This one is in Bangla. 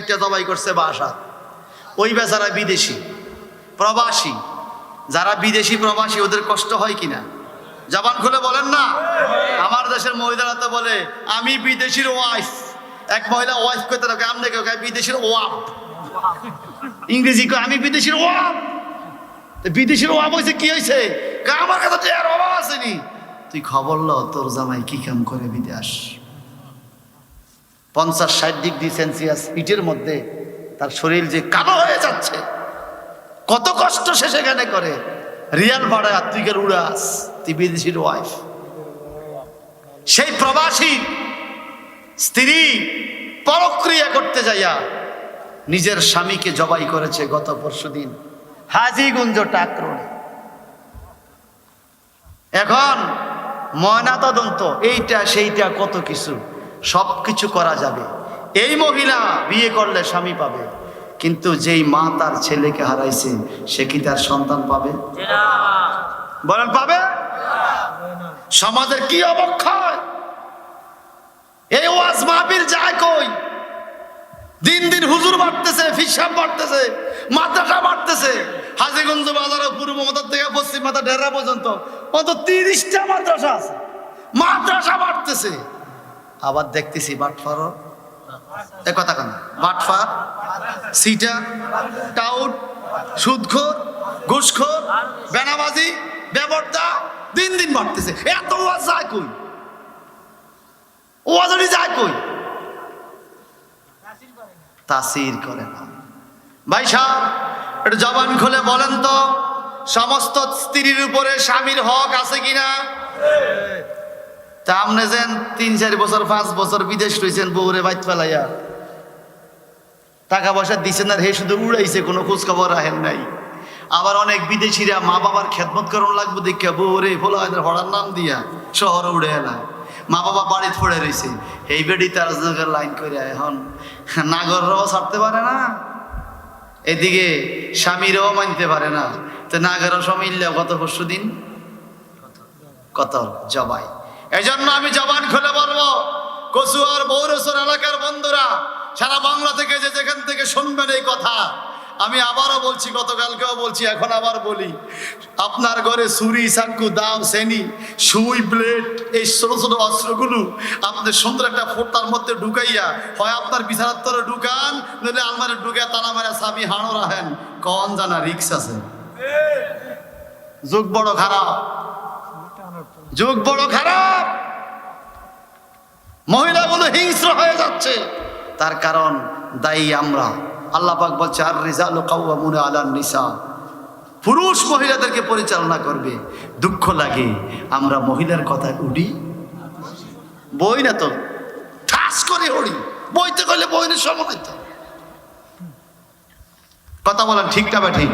একটা জবাই করছে বাসা। ওই বেচারা বিদেশি, প্রবাসী, যারা বিদেশি প্রবাসী, ওদের কষ্ট হয় কিনা? জবান খুলে বলেন না। আমার দেশের মহিলারা তো বলে, আমি বিদেশির ওয়াইফ এক মহিলা ওয়াইফ করতে থাকে, আমনে কেউ বিদেশির ওয়াপ? ইংরেজি কয়, আমি বিদেশির ওয়াপ? বিদেশির ওয়াপ হয়েছে কি হয়েছে আমার কাছে তো আর অভাব আসেনি তুই খবর ল, তোর জামাই কি কাম করে বিদেশ? পঞ্চাশ ষাট ডিগ্রি সেলসিয়াস হিটের মধ্যে তার শরীর যে কালো হয়ে যাচ্ছে, কত কষ্ট সে সেখানে করে। রিয়াল ভাড়া গেল উড়াস তুই বিদেশির ওয়াইফ সেই প্রবাসী স্ত্রী পরক্রিয়া করতে যাইয়া নিজের স্বামীকে জবাই করেছে গত পরশুদিন হাজিগুঞ্জ টাকরণে এখন ময়না তদন্ত এইটা, সেইটা, কত কিছু? সব কিছু করা যাবে। এই মহিলা বিয়ে করলে স্বামী পাবে, কিন্তু যেই মা তার ছেলেকে হারাইছে, সে কি তার সন্তান পাবে? বলেন, পাবে? সমাজের কি অবক্ষয়? এই ওয়াজ মাহফিল যায় কই? দিন দিন হুজুর বাড়তেছে, ফিসাব বাড়তেছে, মাদ্রাসা বাড়তেছে। হাজিগঞ্জ বাজারে পূর্ব মাথার থেকে পশ্চিম মাথা ডেরা পর্যন্ত অত তিরিশটা মাদ্রাসা আছে। মাদ্রাসা বাড়তেছে। আবার দেখতেছি বাটফারও এ কথা কেন। বাটফার সিটা, টাউট, সুদখোর, ঘুষখোর বেনাবাজি বেবর্দা, দিন দিন বাড়তেছে। এত ওয়াজ যায় কই? ওয়াজনি যায় কই? তাসির করে না। ভাই সাহেব, একটু জবান খুলে বলেন তো, সমস্ত স্ত্রীর উপরে স্বামীর হক আছে কিনা? তা আপনি যেন তিন, চার বছর, পাঁচ বছর বিদেশ রয়েছেন বউরে বাইত ফেলাইয়া, টাকা পয়সা দিছেন আর হে শুধু উড়াইছে, কোনো খোঁজখবর রাখেন নাই। আবার অনেক বিদেশিরা মা বাবার খেদমত করণ লাগবে দেখিয়া বউরে ফোলা হড়ার নাম দিয়া শহরে উড়ে এলায় মা বাবা বাড়িতে পড়ে রয়েছে। এই বেডি তার লাইন করে এখন নাগররাও ছাড়তে পারে না। এদিকে স্বামীরাও মানতে পারে না। তো নাগরও সমিল্লে গত পরশু দিন কত? জবাই। এই জন্য আমি জবান খুলে বলব কচুয়ার বৌরসর এলাকার বন্ধুরা সারা বাংলা থেকে যে যেখান থেকে শুনবেন এই কথা আমি আবারও বলছি গতকালকেও বলছি এখন আবার বলি আপনার ঘরে ছুরি চাকু দাও সেনি সুই ব্লেড এই ছোট ছোট অস্ত্রগুলো আপনি সুন্দর একটা ফোটার মধ্যে ঢুকাইয়া হয় আপনার বিছানার ঢুকান নইলে আলমারে ঢুকে তালা মারা সাবি হাঁড়ো রাখেন কন জানা রিক্স আছে? যুগ বড় খারাপ। যুগ বড় খারাপ। মহিলাগুলো হিংস্র হয়ে যাচ্ছে। তার কারণ দায়ী আমরা। আল্লাপাক বলছে আর রিজাল কাউমুনে আলান নিসা। পুরুষ মহিলাদেরকে পরিচালনা করবে। দুঃখ লাগে। আমরা মহিলার কথায় উঠি বই না তো। ঠাস করে উড়ি। বইতে গেলে বইনের সময় কথা বলেন ঠিকটা বা ঠিক?